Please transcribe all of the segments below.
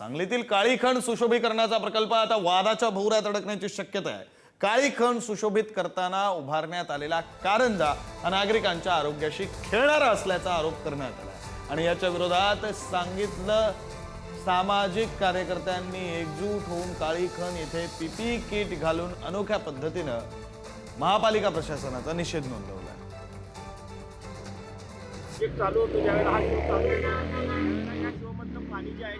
सांगलीतील काळीखण सुशोभीकरणाचा प्रकल्प आता वादाच्या भोवऱ्यात अडकण्याची शक्यता आहे. काळीखण सुशोभित करताना उभारण्यात आलेला कारंजा हा नागरिकांच्या आरोग्याशी खेळणारा असल्याचा आरोप करण्यात आला. आणि याच्या विरोधात सांगितलं सामाजिक कार्यकर्त्यांनी एकजूट होऊन काळीखण येथे पीपी किट घालून अनोख्या पद्धतीनं महापालिका प्रशासनाचा निषेध नोंदवला. प्रोजेक्ट चालू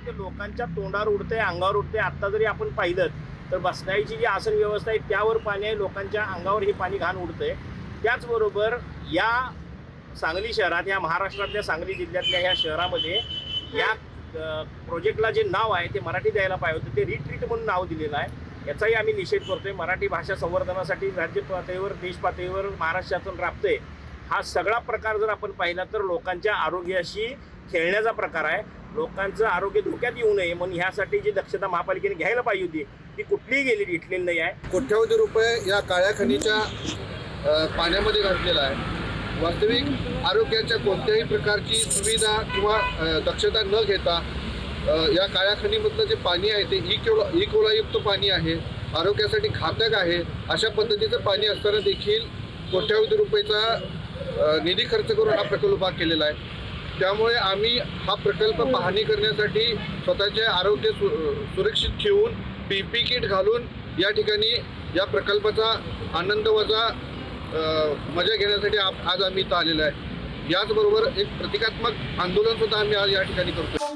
आहे ते लोकांच्या तोंडावर उडते अंगावर उडते आत्ता जरी आपण पाहिलं तर बसण्याची जी आसन व्यवस्था आहे त्यावर पाणी आहे. लोकांच्या अंगावर हे पाणी घाण उडतंय. त्याचबरोबर या सांगली शहरात या महाराष्ट्रातल्या सांगली जिल्ह्यातल्या ह्या शहरामध्ये या प्रोजेक्टला जे नाव आहे ते मराठी द्यायला पाहिजे होतं. ते रिट्रीट म्हणून नाव दिलेलं आहे. याचाही आम्ही निषेध करतोय. मराठी भाषा संवर्धनासाठी राज्य पातळीवर देश पातळीवर महाराष्ट्रातून राबते हा सगळा प्रकार जर आपण पाहिला तर लोकांच्या आरोग्याशी खेळण्याचा प्रकार आहे. लोकांचं आरोग्य धोक्यात येऊ नये म्हणून ह्यासाठी जी दक्षता महापालिकेने घ्यायला पाहिजे होती ती कुठलीही गेली घेतलेली नाही आहे. कोट्यावधी रुपये या काळ्या खनीच्या पाण्यामध्ये घातलेला आहे. वास्तविक आरोग्याच्या कोणत्याही प्रकारची सुविधा किंवा दक्षता न घेता या काळ्या खनीमधलं जे पाणी आहे ते इकोला इकोलायुक्त पाणी आहे आरोग्यासाठी घातक आहे अशा पद्धतीचं पाणी असताना देखील कोट्यावधी रुपयेचा निधी खर्च करून हा प्रकल्प उभा केलेला आहे. त्यामुळे आम्ही हा प्रकल्प पाहणी करण्यासाठी स्वतःचे आरोग्य सु सुरक्षित ठेवून पी पी किट घालून या ठिकाणी या प्रकल्पाचा आनंद वजा मजा घेण्यासाठी आप आज आम्ही इथं आलेलो आहे. याचबरोबर एक प्रतिकात्मक आंदोलन सुद्धा आम्ही आज या ठिकाणी करतो